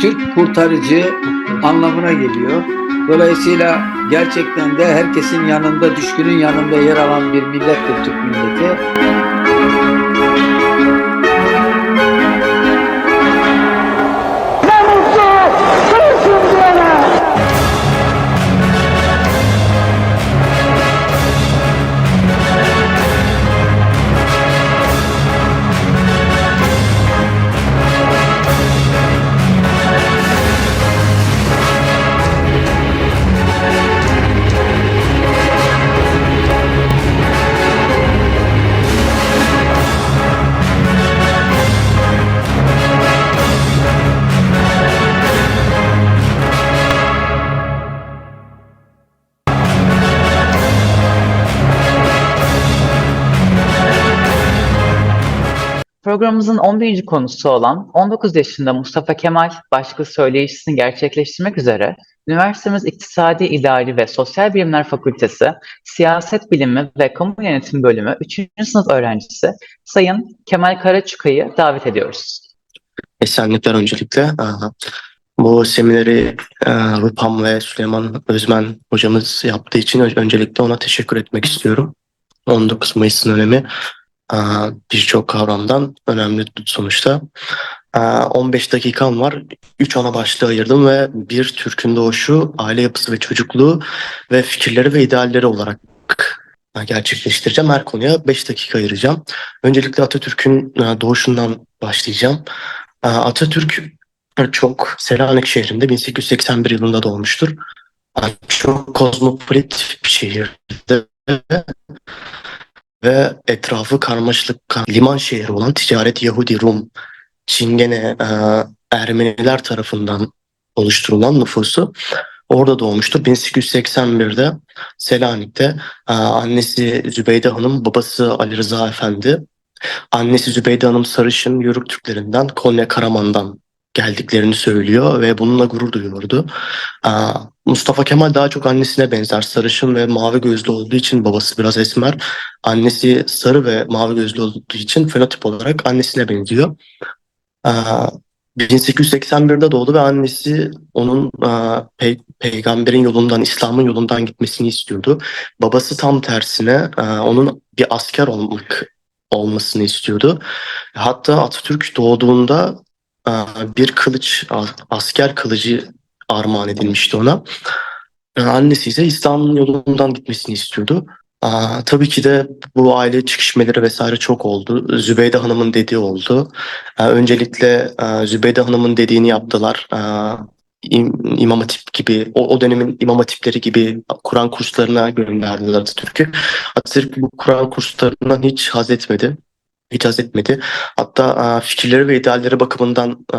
Türk kurtarıcı anlamına geliyor. Dolayısıyla gerçekten de herkesin yanında, düşkünün yanında yer alan bir millettir Türk milleti. Programımızın 11. konusu olan 19 yaşında Mustafa Kemal başlıklı söyleyişini gerçekleştirmek üzere üniversitemiz İktisadi İdari ve Sosyal Bilimler Fakültesi Siyaset Bilimi ve Kamu Yönetimi Bölümü 3. sınıf öğrencisi Sayın Kemal Karaçuka'yı davet ediyoruz. Esenlikler öncelikle. Bu semineri e, Rupam ve Süleyman Özmen hocamız yaptığı için öncelikle ona teşekkür etmek istiyorum. 19 Mayıs'ın önemi birçok kavramdan önemli sonuçta. E, 15 dakikam var. 3 ana başlığı ayırdım ve bir Türk'ün doğuşu, aile yapısı ve çocukluğu ve fikirleri ve idealleri olarak gerçekleştireceğim. Her konuya 5 dakika ayıracağım. Öncelikle Atatürk'ün e, doğuşundan başlayacağım. Ee, Atatürk çok Selanik şehrinde 1881 yılında doğmuştur. Ee, Çok kozmopolit bir şehirde ve etrafı karmaşık liman şehri olan ticaret Yahudi, Rum, Çingene, e, Ermeniler tarafından oluşturulan nüfusu orada doğmuştur. 1881'de Selanik'te e, annesi Zübeyde Hanım, babası Ali Rıza Efendi Annesi Zübeyde Hanım Sarışın Yörük Türklerinden Konya Karaman'dan geldiklerini söylüyor ve bununla gurur duyuyordu. Aa, Mustafa Kemal daha çok annesine benzer sarışın ve mavi gözlü olduğu için babası biraz esmer. Annesi sarı ve mavi gözlü olduğu için fenotip olarak annesine benziyor. Aa, 1881'de doğdu ve annesi onun pe- peygamberin yolundan, İslam'ın yolundan gitmesini istiyordu. Babası tam tersine onun bir asker olmak olmasını istiyordu. Hatta Atatürk doğduğunda bir kılıç, asker kılıcı armağan edilmişti ona. E, Annesi ise İslam'ın yolundan gitmesini istiyordu. Aa, tabii ki de bu aile çıkışmaları vesaire çok oldu. Zübeyde Hanım'ın dediği oldu. Ee, öncelikle e, Zübeyde Hanım'ın dediğini yaptılar. Ee, İm- İmam Hatip gibi, o, o dönemin İmam Hatipleri gibi Kur'an kurslarına gönderdiler Atatürk'ü. Atatürk bu Kur'an kurslarından hiç haz etmedi. Hiç haz etmedi. Hatta e, fikirleri ve idealleri bakımından e,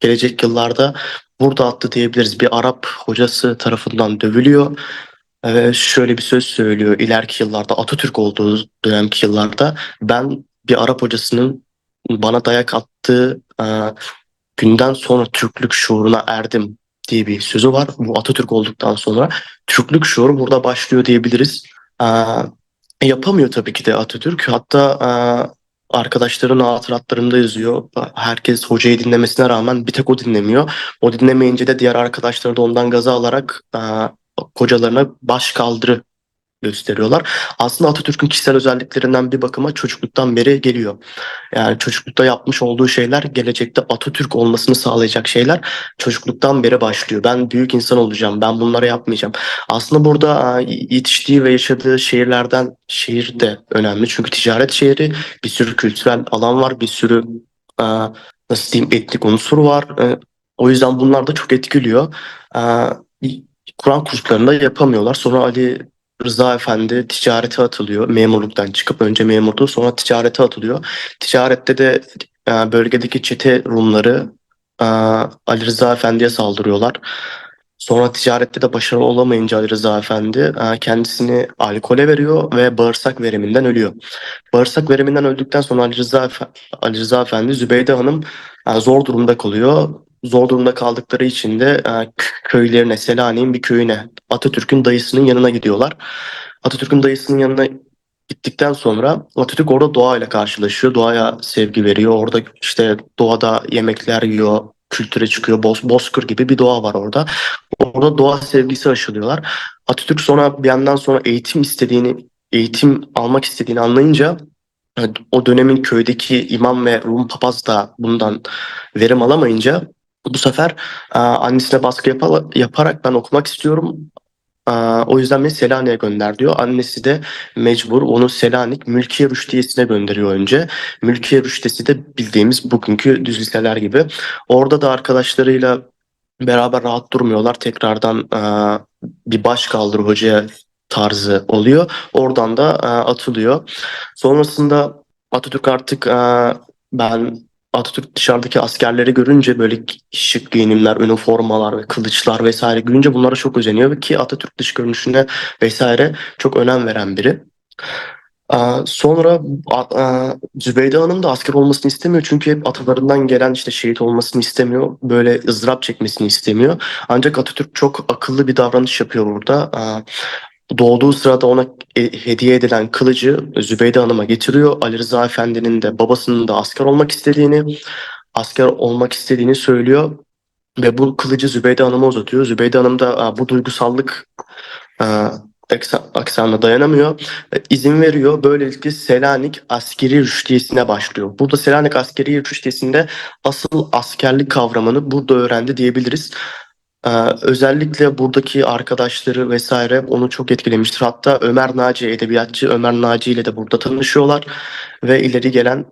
gelecek yıllarda burada attı diyebiliriz. Bir Arap hocası tarafından dövülüyor. Ve şöyle bir söz söylüyor. İleriki yıllarda Atatürk olduğu dönemki yıllarda ben bir Arap hocasının bana dayak attığı e, günden sonra Türklük şuuruna erdim diye bir sözü var. Bu Atatürk olduktan sonra Türklük şuuru burada başlıyor diyebiliriz. E, yapamıyor tabii ki de Atatürk. Hatta arkadaşların hatıratlarında yazıyor. Herkes hocayı dinlemesine rağmen bir tek o dinlemiyor. O dinlemeyince de diğer arkadaşları da ondan gaza alarak e, kocalarına baş kaldırı gösteriyorlar. Aslında Atatürk'ün kişisel özelliklerinden bir bakıma çocukluktan beri geliyor. Yani çocuklukta yapmış olduğu şeyler gelecekte Atatürk olmasını sağlayacak şeyler çocukluktan beri başlıyor. Ben büyük insan olacağım. Ben bunları yapmayacağım. Aslında burada yetiştiği ve yaşadığı şehirlerden şehir de önemli. Çünkü ticaret şehri bir sürü kültürel alan var. Bir sürü nasıl diyeyim etnik unsur var. E, O yüzden bunlar da çok etkiliyor. Kur'an kurslarında yapamıyorlar. Sonra Ali Rıza Efendi ticarete atılıyor. Memurluktan çıkıp önce memurdu sonra ticarete atılıyor. Ticarette de e, bölgedeki çete Rumları e, Ali Rıza Efendi'ye saldırıyorlar. Sonra ticarette de başarılı olamayınca Ali Rıza Efendi e, kendisini alkole veriyor ve bağırsak vereminden ölüyor. Bağırsak vereminden öldükten sonra Ali Rıza, Ali Rıza Efendi Zübeyde Hanım zor durumda kalıyor. Zor durumda kaldıkları için de e, köylerine, Selanik'in bir köyüne, Atatürk'ün dayısının yanına gidiyorlar. Atatürk'ün dayısının yanına gittikten sonra Atatürk orada doğayla karşılaşıyor. Doğaya sevgi veriyor. Orada işte doğada yemekler yiyor. kültüre çıkıyor. Boz, Bozkır gibi bir doğa var orada. Orada doğa sevgisi aşılıyorlar. Atatürk sonra bir yandan sonra eğitim istediğini, eğitim almak istediğini anlayınca o dönemin köydeki imam ve Rum papaz da bundan verim alamayınca bu sefer e, annesine baskı yapa- yaparak ben okumak istiyorum. E, O yüzden beni Selanik'e gönder diyor. Annesi de mecbur onu Selanik Mülkiye Rüştiyesi'ne gönderiyor önce. Mülkiye Rüştiyesi de bildiğimiz bugünkü düz liseler gibi. Orada da arkadaşlarıyla beraber rahat durmuyorlar. Tekrardan e, bir baş kaldır hocaya tarzı oluyor. Oradan da e, atılıyor. Sonrasında Atatürk artık e, ben Atatürk dışarıdaki askerleri görünce böyle şık giyinimler, üniformalar ve kılıçlar vesaire görünce bunlara çok özeniyor ki Atatürk dış görünüşüne vesaire çok önem veren biri. Sonra Zübeyde Hanım da asker olmasını istemiyor çünkü hep atalarından gelen işte şehit olmasını istemiyor. Böyle ızdırap çekmesini istemiyor. Ancak Atatürk çok akıllı bir davranış yapıyor burada. Doğduğu sırada ona e- hediye edilen kılıcı Zübeyde Hanım'a getiriyor. Ali Rıza Efendi'nin de babasının da asker olmak istediğini, asker olmak istediğini söylüyor. Ve bu kılıcı Zübeyde Hanım'a uzatıyor. Zübeyde Hanım da bu duygusallık aksa- aksanına dayanamıyor. E, izin veriyor. Böylelikle Selanik Askeri Rüştiyesi'ne başlıyor. Burada Selanik Askeri Rüştiyesi'nde asıl askerlik kavramını burada öğrendi diyebiliriz. Ee, özellikle buradaki arkadaşları vesaire onu çok etkilemiştir. Hatta Ömer Naci edebiyatçı Ömer Naci ile de burada tanışıyorlar ve ileri gelen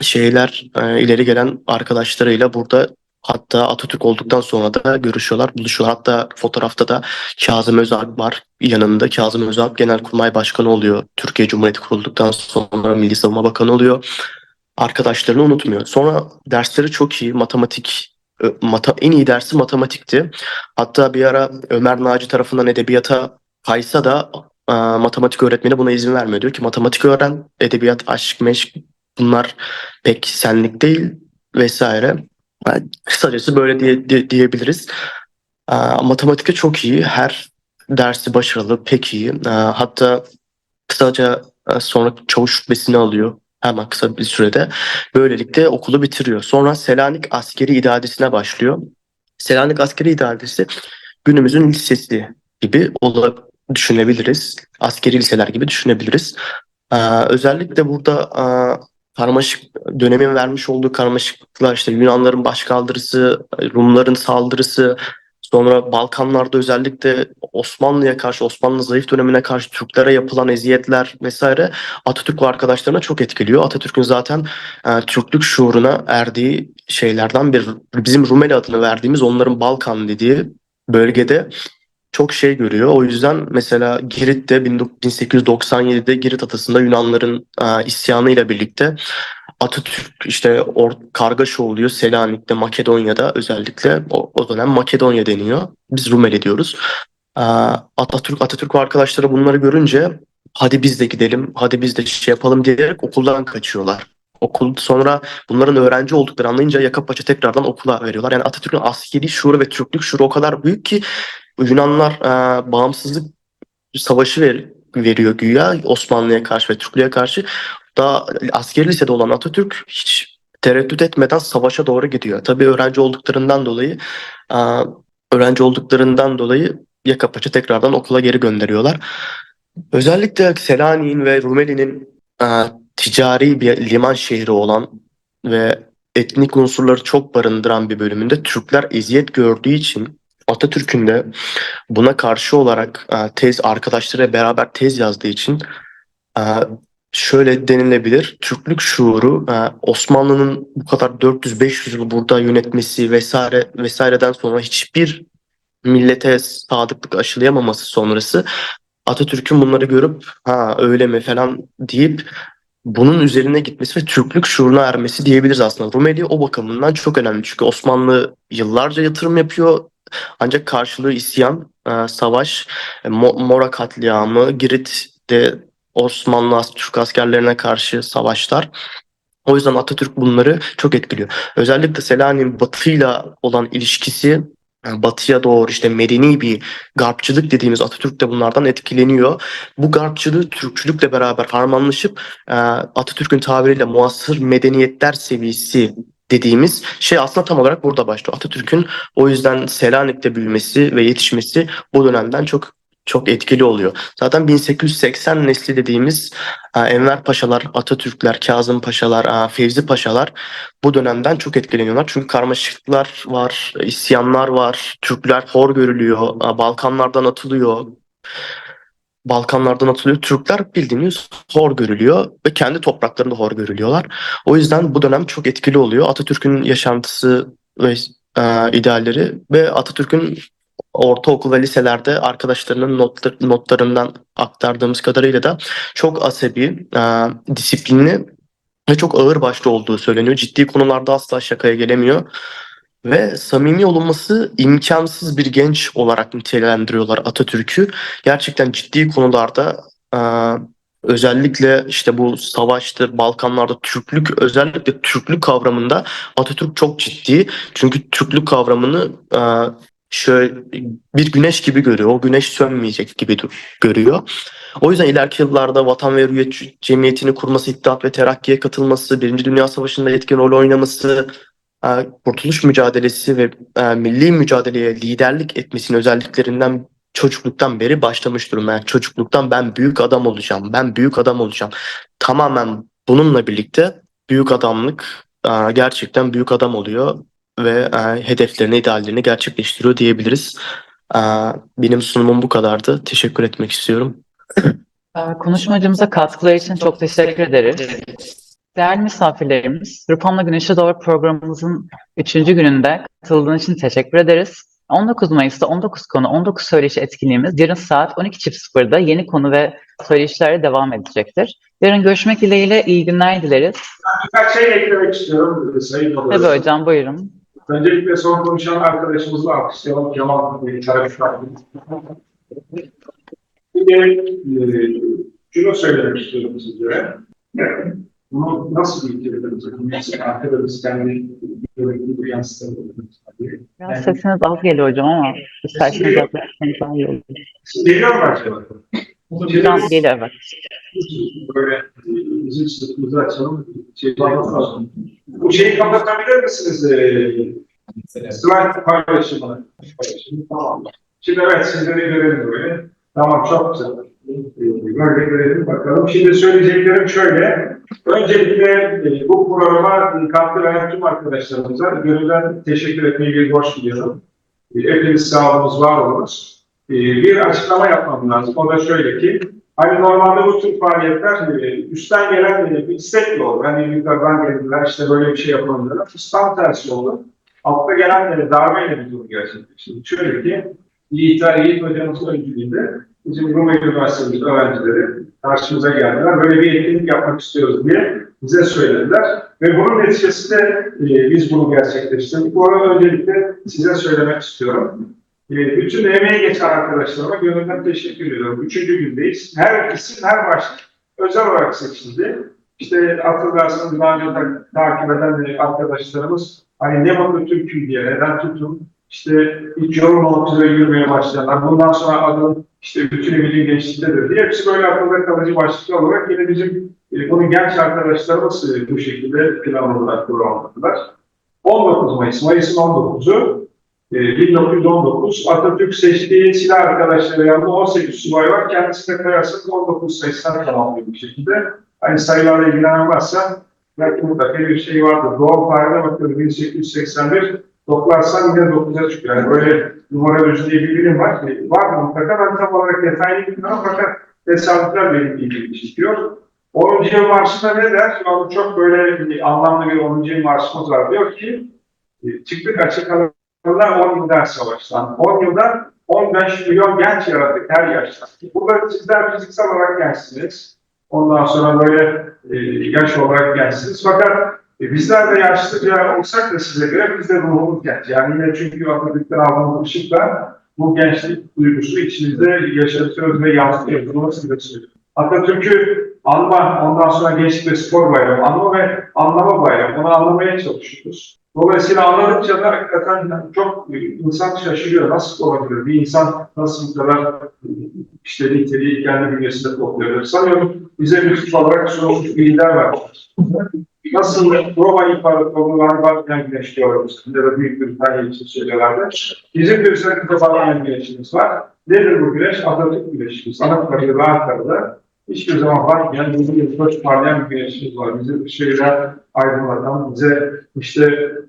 şeyler e, ileri gelen arkadaşlarıyla burada hatta Atatürk olduktan sonra da görüşüyorlar, buluşuyorlar. Hatta fotoğrafta da Kazım Özalp var yanında. Kazım Özalp Genelkurmay Başkanı oluyor. Türkiye Cumhuriyeti kurulduktan sonra Milli Savunma Bakanı oluyor. Arkadaşlarını unutmuyor. Sonra dersleri çok iyi. Matematik mata, en iyi dersi matematikti. Hatta bir ara Ömer Naci tarafından edebiyata kaysa da matematik öğretmeni buna izin vermiyor. Diyor ki matematik öğren, edebiyat, aşk, meşk bunlar pek senlik değil vesaire. Yani kısacası böyle diye, diye- diyebiliriz. E, matematikte çok iyi. Her dersi başarılı, pek iyi. Hatta kısaca sonra çavuş rütbesini alıyor. Hemen kısa bir sürede. Böylelikle okulu bitiriyor. Sonra Selanik Askeri İdadesi'ne başlıyor. Selanik Askeri İdadesi günümüzün lisesi gibi düşünebiliriz. Askeri liseler gibi düşünebiliriz. Ee, özellikle burada e, karmaşık dönemin vermiş olduğu karmaşıklıklar işte Yunanların başkaldırısı, Rumların saldırısı, sonra Balkanlarda özellikle Osmanlı'ya karşı, Osmanlı zayıf dönemine karşı Türklere yapılan eziyetler vesaire Atatürk arkadaşlarına çok etkiliyor. Atatürk'ün zaten e, Türklük şuuruna erdiği şeylerden bir bizim Rumeli adını verdiğimiz onların Balkan dediği bölgede çok şey görüyor. O yüzden mesela Girit'te 1897'de Girit adasında Yunanların e, isyanıyla birlikte Atatürk işte or, kargaşa oluyor Selanik'te, Makedonya'da özellikle o, o dönem Makedonya deniyor. Biz Rumeli diyoruz. E, Atatürk Atatürk arkadaşları bunları görünce hadi biz de gidelim, hadi biz de şey yapalım diyerek okuldan kaçıyorlar. Okul sonra bunların öğrenci olduklarını anlayınca yaka paça tekrardan okula veriyorlar. Yani Atatürk'ün askeri şuuru ve Türklük şuuru o kadar büyük ki Yunanlar e, bağımsızlık savaşı ver, veriyor güya Osmanlı'ya karşı ve Türklüğe karşı. Daha askeri lisede olan Atatürk hiç tereddüt etmeden savaşa doğru gidiyor. Tabii öğrenci olduklarından dolayı e, öğrenci olduklarından dolayı yaka paça tekrardan okula geri gönderiyorlar. Özellikle Selanik'in ve Rumeli'nin e, ticari bir liman şehri olan ve etnik unsurları çok barındıran bir bölümünde Türkler eziyet gördüğü için Atatürk'ün de buna karşı olarak e, tez arkadaşlarıyla beraber tez yazdığı için e, şöyle denilebilir. Türklük şuuru e, Osmanlı'nın bu kadar 400-500 yıl burada yönetmesi vesaire vesaireden sonra hiçbir millete sadıklık aşılayamaması sonrası Atatürk'ün bunları görüp ha öyle mi falan deyip bunun üzerine gitmesi ve Türklük şuuruna ermesi diyebiliriz aslında. Rumeli o bakımından çok önemli. Çünkü Osmanlı yıllarca yatırım yapıyor. Ancak karşılığı isyan, e, savaş, e, Mo- Mora katliamı, Girit'te Osmanlı Türk askerlerine karşı savaşlar. O yüzden Atatürk bunları çok etkiliyor. Özellikle Selanik'in batıyla olan ilişkisi batıya doğru işte medeni bir garpçılık dediğimiz Atatürk de bunlardan etkileniyor. Bu garpçılığı Türkçülükle beraber harmanlaşıp e, Atatürk'ün tabiriyle muasır medeniyetler seviyesi dediğimiz şey aslında tam olarak burada başlıyor. Atatürk'ün o yüzden Selanik'te büyümesi ve yetişmesi bu dönemden çok çok etkili oluyor. Zaten 1880 nesli dediğimiz e, Enver Paşalar, Atatürkler, Kazım Paşalar, e, Fevzi Paşalar bu dönemden çok etkileniyorlar. Çünkü karmaşıklıklar var, isyanlar var, Türkler hor görülüyor, e, Balkanlardan atılıyor. Balkanlardan atılıyor. Türkler bildiğiniz hor görülüyor ve kendi topraklarında hor görülüyorlar. O yüzden bu dönem çok etkili oluyor. Atatürk'ün yaşantısı ve e, idealleri ve Atatürk'ün ortaokul ve liselerde arkadaşlarının notlar, notlarından aktardığımız kadarıyla da çok asabi, e, disiplinli ve çok ağır başlı olduğu söyleniyor. Ciddi konularda asla şakaya gelemiyor. Ve samimi olunması imkansız bir genç olarak nitelendiriyorlar Atatürk'ü. Gerçekten ciddi konularda e, özellikle işte bu savaştır, Balkanlarda Türklük, özellikle Türklük kavramında Atatürk çok ciddi. Çünkü Türklük kavramını e, şöyle bir güneş gibi görüyor. O güneş sönmeyecek gibi görüyor. O yüzden ileriki yıllarda Vatan ve Hürriyet Cemiyeti'ni kurması, İttihat ve Terakki'ye katılması, Birinci Dünya Savaşı'nda etkin rol oynaması, e, kurtuluş mücadelesi ve e, milli mücadeleye liderlik etmesinin özelliklerinden çocukluktan beri başlamış durumda. Yani çocukluktan ben büyük adam olacağım, ben büyük adam olacağım. Tamamen bununla birlikte büyük adamlık e, gerçekten büyük adam oluyor ve e, hedeflerini, ideallerini gerçekleştiriyor diyebiliriz. E, benim sunumum bu kadardı. Teşekkür etmek istiyorum. Ee, Konuşmacımıza katkıları için çok teşekkür ederiz. Değerli misafirlerimiz, Rıpamla Güneşe Doğru programımızın 3. gününde katıldığınız için teşekkür ederiz. 19 Mayıs'ta 19 konu 19 söyleşi etkinliğimiz yarın saat 12.00'da yeni konu ve söyleşilerle devam edecektir. Yarın görüşmek dileğiyle iyi günler dileriz. Birkaç şey eklemek istiyorum e, Sayın Tabii Babacan. hocam buyurun. Öncelikle son konuşan arkadaşımızı alkışlayalım. Kemal taraftar. Bir de e, şunu söylemek istiyorum sizlere. Yani, bunu nasıl bitirebiliriz? Arkada biz kendi görüntüyü yansıtabiliriz. Biraz sesiniz az geliyor hocam ama isterseniz iyi olur. Geliyor mu acaba? Hocam geliyor evet. Bizim sırtımızı açalım. Şey, bu şeyi kapatabilir misiniz? E, slide paylaşımını. Paylaşımı, Tamam. Şimdi evet sizleri görelim böyle. Tamam çok güzel. Böyle görelim bakalım. Şimdi söyleyeceklerim şöyle. Öncelikle e, bu programa katkı veren tüm arkadaşlarımıza gönülden teşekkür etmeyi bir borç biliyorum. E, Hepiniz sağ olunuz, var olunuz. E, Bir açıklama yapmam lazım. O da şöyle ki, Hani normalde bu tür faaliyetler e, üstten gelen bir istekle olur. Hani yukarıdan geldiler işte böyle bir şey yapalım. Biz tam tersi oldu. Altta gelen darbeyle bir durum gerçekleşti. Şöyle ki Yiğit Yiğit hocamızın öncülüğünde bizim Rumeli Üniversitesi öğrencileri karşımıza geldiler. Böyle bir etkinlik yapmak istiyoruz diye bize söylediler. Ve bunun neticesinde e, biz bunu gerçekleştirdik. Bu arada öncelikle size söylemek istiyorum. Bütün emeği geçen arkadaşlarıma gönülden teşekkür ediyorum. Üçüncü gündeyiz. Her isim, her başlık özel olarak seçildi. İşte hatırlarsanız daha önce takip eden e, arkadaşlarımız hani ne mutlu Türk'üm diye neden tutun işte hiç yorulmamak üzere yürümeye başlayanlar. Bundan sonra adım işte bütün eminim gençliktedir diye hepsi böyle akılda kalıcı başlıklar olarak yine bizim e, bunu genç arkadaşlarımız e, bu şekilde planladılar, programladılar. 19 Mayıs, Mayıs'ın 19'u e, 1919 Atatürk seçtiği silah arkadaşları yanında 18 subay var. Kendisine kayarsak 19 sayısından tamamlıyor bir şekilde. Hani sayılarla ilgilenen varsa belki mutlaka bir şey vardır. Doğum tarihine bakıyorum 1881 toplarsan yine 9'a çıkıyor. Yani böyle numaroloji diye bir bilim var. E, Var mı mutlaka? Ben tam olarak detaylı bilmiyorum fakat tesadüfler benim ilgimi çekiyor. 10. yıl marşında ne der? Çok böyle bir anlamlı bir 10. yıl marşımız var. Diyor ki e, çıktık açık alanda 10 yıldan savaştan. 10 yıldan 15 milyon genç yarattık her yaşta. Burada sizler fiziksel olarak gençsiniz. Ondan sonra böyle e, yaş olarak gençsiniz. Fakat e, bizler de yaşlıca olsak da size göre biz de ruhumuz genç. Yani yine çünkü Atatürk'ten aldığımız ışıkla bu gençlik duygusu içimizde yaşatıyoruz ve yansıtıyoruz. Bunu size söylüyorum. Atatürk'ü anma, ondan sonra gençlik ve spor bayramı, anma ve anlama bayramı. Onu anlamaya çalışıyoruz. Dolayısıyla anladıkça da hakikaten çok insan şaşırıyor. Nasıl olabilir? Bir insan nasıl bu kadar işte niteliği kendi bünyesinde topluyor? Sanıyorum bize bir olarak sunulmuş bir lider var. Nasıl Roma İmparatorluğu var batmayan güneş diyoruz. Ya da Büyük Britanya için söylüyorlardı. Bizim bir üzerinde batmayan güneşimiz var. Nedir bu güneş? Atatürk güneşimiz. Anıtları ve Ankara'da hiçbir zaman batmayan, bizim yılbaşı parlayan bir güneşimiz var. Bizi ışığıyla aydınlatan, bize işte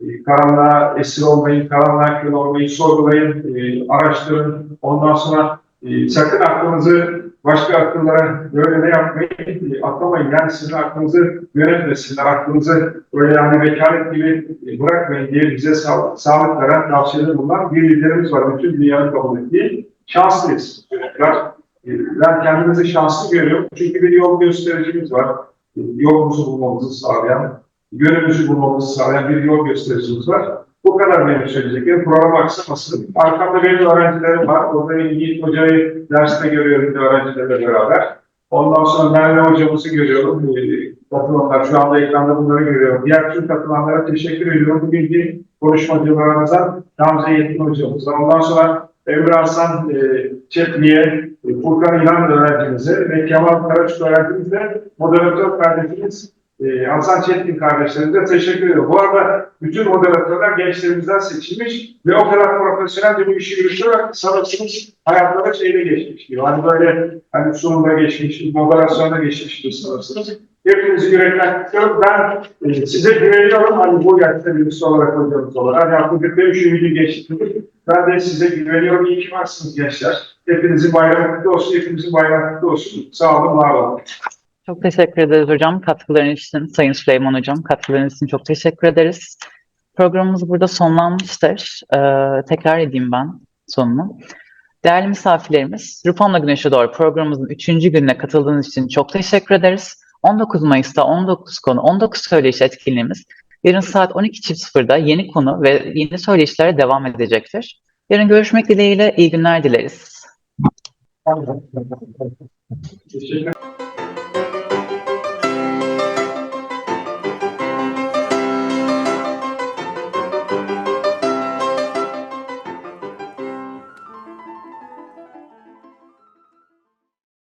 e, karanlığa esir olmayın, karanlığa kül olmayın, sorgulayın, e, araştırın. Ondan sonra e, sakın aklınızı başka akıllara böyle ne yapmayın, atlamayın. Yani sizin aklınızı yönetmesinler, aklınızı böyle yani vekalet gibi bırakmayın diye bize sağ, sağlık veren tavsiyeler bulunan bir liderimiz var. Bütün dünyanın kabul ettiği. Şanslıyız. Çocuklar. E, Ben kendimizi şanslı görüyorum. Çünkü bir yol göstericimiz var. Yolumuzu bulmamızı sağlayan, yönümüzü bulmamızı sağlayan bir yol göstericimiz var. Bu kadar benim söyleyeceklerim. Program aksamasın. Arkamda benim öğrencilerim var. Orada Yiğit Hoca'yı derste görüyorum öğrencilerle beraber. Ondan sonra Merve hocamızı görüyorum. Ee, Katılanlar şu anda ekranda bunları görüyorum. Diğer tüm katılanlara teşekkür ediyorum. Bugünkü konuşmacılarımıza Gamze Yetin hocamıza. Ondan sonra Emre Hasan e, Çetli'ye, e, Furkan İlhan öğrencimize ve Kemal Karaçuk öğrencimize moderatör kardeşimiz e, Hasan Çetin kardeşlerimize teşekkür ediyorum. Bu arada bütün moderatörler gençlerimizden seçilmiş ve o kadar profesyonel bir işi yürütüyorlar sanırsınız hayatları şeyde geçmiş gibi. Hani böyle hani sunumda geçmiş, moderasyonda geçmiş gibi sanırsınız. Hepinizi yürekten kutluyorum. Ben e, size güveniyorum. Hani bu yaşta birisi olarak hocamız olarak. Hani artık benim şu ümidi geçti. Ben de size güveniyorum. İyi ki varsınız gençler. Hepinizin bayramı kutlu olsun. Hepinizin bayramı kutlu olsun. Sağ olun, var olun. Çok teşekkür ederiz hocam katkılarınız için. Sayın Süleyman hocam katkılarınız için çok teşekkür ederiz. Programımız burada sonlanmıştır. Ee, tekrar edeyim ben sonunu. Değerli misafirlerimiz, Rupanla Güneşe Doğru programımızın 3. gününe katıldığınız için çok teşekkür ederiz. 19 Mayıs'ta 19 konu, 19 söyleyiş etkinliğimiz yarın saat 12.00'da yeni konu ve yeni söyleyişlere devam edecektir. Yarın görüşmek dileğiyle iyi günler dileriz. Teşekkür